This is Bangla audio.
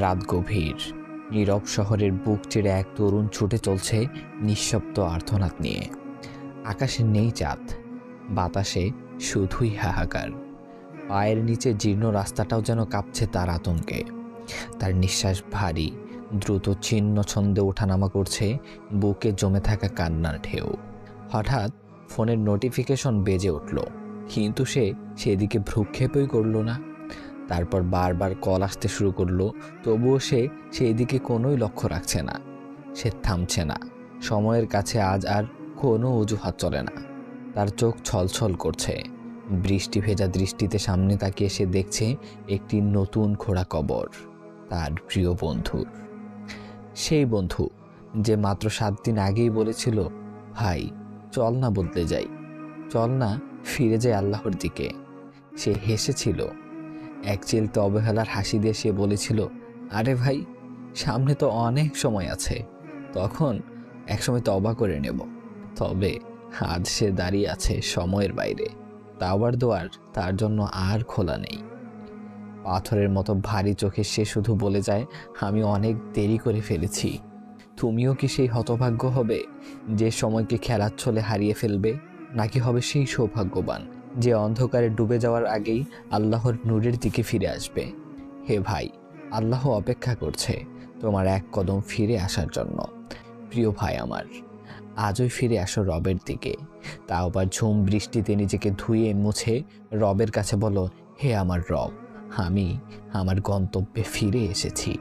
রাত গভীর। নীরব শহরের বুক চিরে এক তরুণ ছুটে চলছে নিঃশব্দ আর্থনাদ নিয়ে। আকাশে নেই চাঁদ, বাতাসে শুধুই হাহাকার। পায়ের নিচে জীর্ণ রাস্তাটাও যেন কাঁপছে তার আতঙ্কে। তার নিঃশ্বাস ভারী, দ্রুত ছিন্ন ছন্দে ওঠানামা করছে বুকে জমে থাকা কান্নার ঢেউ। হঠাৎ ফোনের নোটিফিকেশন বেজে উঠল, কিন্তু সে সেদিকে ভ্রুক্ষেপই করল না। তারপর বারবার কল আসতে শুরু করল, তবুও সে সেই দিকে কোনোই লক্ষ্য রাখছে না। সে থামছে না। সময়ের কাছে আজ আর কোনো অজুহাত চলে না। তার চোখ ছলছল করছে। বৃষ্টি ভেজা দৃষ্টিতে সামনে তাকিয়ে সে দেখছে একটি নতুন খোড়া কবর, তার প্রিয় বন্ধুর। সেই বন্ধু, যে মাত্র সাত দিন আগেই বলেছিল, ভাই, চল না বদলে যাই। চল না ফিরে যাই আল্লাহর দিকে। সে হেসেছিল এক চিলতে অবহেলার হাসি দিয়ে সে বলেছিল, আরে ভাই, সামনে তো অনেক সময় আছে। তখন একসময় তবা করে নেব। তবে আজ সে দাঁড়িয়ে আছে সময়ের বাইরে। তাওয়ার দোয়ার, তার জন্য আর খোলা নেই। পাথরের মতো ভারী চোখে সে শুধু বলে যায়, আমি অনেক দেরি করে ফেলেছি। তুমিও কি সেই হতভাগ্য হবে? যে সময়কে খেলার ছলে হারিয়ে ফেলবে, নাকি হবে সেই সৌভাগ্যবান? যে অন্ধকারে ডুবে যাওয়ার আগেই আল্লাহর নূরের দিকে ফিরে আসবে। হে ভাই, আল্লাহ অপেক্ষা করছে তোমার এক কদম ফিরে আসার জন্য। প্রিয় ভাই আমার আজই ফিরে আসো রবের দিকে। তা আবার ঝুম বৃষ্টিতে নিজেকে ধুয়ে মুছে রবের কাছে বলো, হে আমার রব, আমি আমার গন্তব্যে ফিরে এসেছি।